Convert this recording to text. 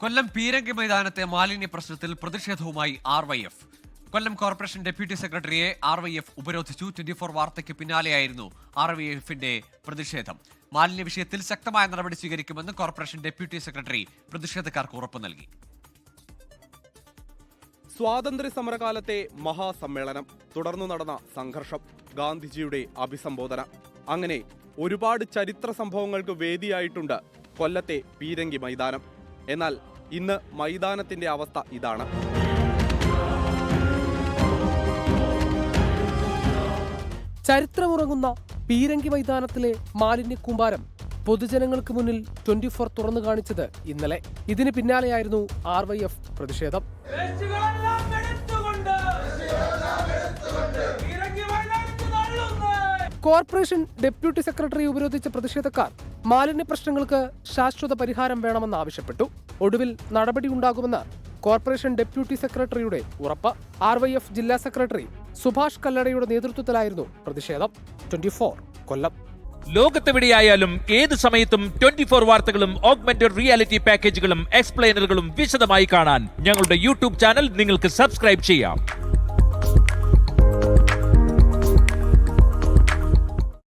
കൊല്ലം പീരങ്കി മൈതാനത്തെ മാലിന്യ പ്രശ്നത്തിൽ പ്രതിഷേധവുമായി R Y F. Kollam corporation deputy സെക്രട്ടറിയെ ആർ വൈ എഫ് ഉപരോധിച്ചു. ട്വന്റി ഫോർ വാർത്തയ്ക്ക് പിന്നാലെയായിരുന്നു ആർ വൈ എഫിന്റെ പ്രതിഷേധം. മാലിന്യ വിഷയത്തിൽ ശക്തമായ നടപടി സ്വീകരിക്കുമെന്ന് കോർപ്പറേഷൻ ഡെപ്യൂട്ടി സെക്രട്ടറി പ്രതിഷേധക്കാർക്ക് ഉറപ്പു നൽകി. സ്വാതന്ത്ര്യ സമരകാലത്തെ മഹാസമ്മേളനം തുടർന്നു നടന്ന സംഘർഷം ഗാന്ധിജിയുടെ അഭിസംബോധന. അങ്ങനെ ഒരുപാട് ചരിത്ര സംഭവങ്ങൾക്ക് വേദിയായിട്ടുണ്ട് കൊല്ലത്തെ പീരങ്കി മൈതാനം. എന്നാൽ ഇന്ന് മൈതാനത്തിന്റെ അവസ്ഥ ഇതാണ്. ചരിത്രമുറങ്ങുന്ന പീരങ്കി മൈതാനത്തിലെ മാലിന്യ കൂമ്പാരം പൊതുജനങ്ങൾക്ക് മുന്നിൽ ട്വന്റി ഫോർ തുറന്നു കാണിച്ചത് ഇന്നലെ. ഇതിന് പിന്നാലെയായിരുന്നു ആർ വൈ എഫ് പ്രതിഷേധം. കോർപ്പറേഷൻ ഡെപ്യൂട്ടി സെക്രട്ടറി ഉപരോധിച്ച പ്രതിഷേധക്കാർ മാലിന്യ പ്രശ്നങ്ങൾക്ക് ശാശ്വത പരിഹാരം വേണമെന്ന് ആവശ്യപ്പെട്ടു. ഒടുവിൽ നടപടിയുണ്ടാകുമെന്ന് കോർപ്പറേഷൻ ഡെപ്യൂട്ടി സെക്രട്ടറിയുടെ ഉറപ്പ്. ആർ വൈ എഫ് ജില്ലാ സെക്രട്ടറി സുഭാഷ് കല്ലടയുടെ നേതൃത്വത്തിലായിരുന്നു പ്രതിഷേധം. ട്വന്റി കൊല്ലം. ലോകത്തെവിടെയായാലും ഏത് സമയത്തും ട്വന്റി ഫോർ വാർത്തകളും ഓഗ്മെന്റഡ് റിയാലിറ്റി പാക്കേജുകളും എക്സ്പ്ലെയിനറുകളും വിശദമായി കാണാൻ ഞങ്ങളുടെ യൂട്യൂബ് ചാനൽ നിങ്ങൾക്ക് സബ്സ്ക്രൈബ് ചെയ്യാം.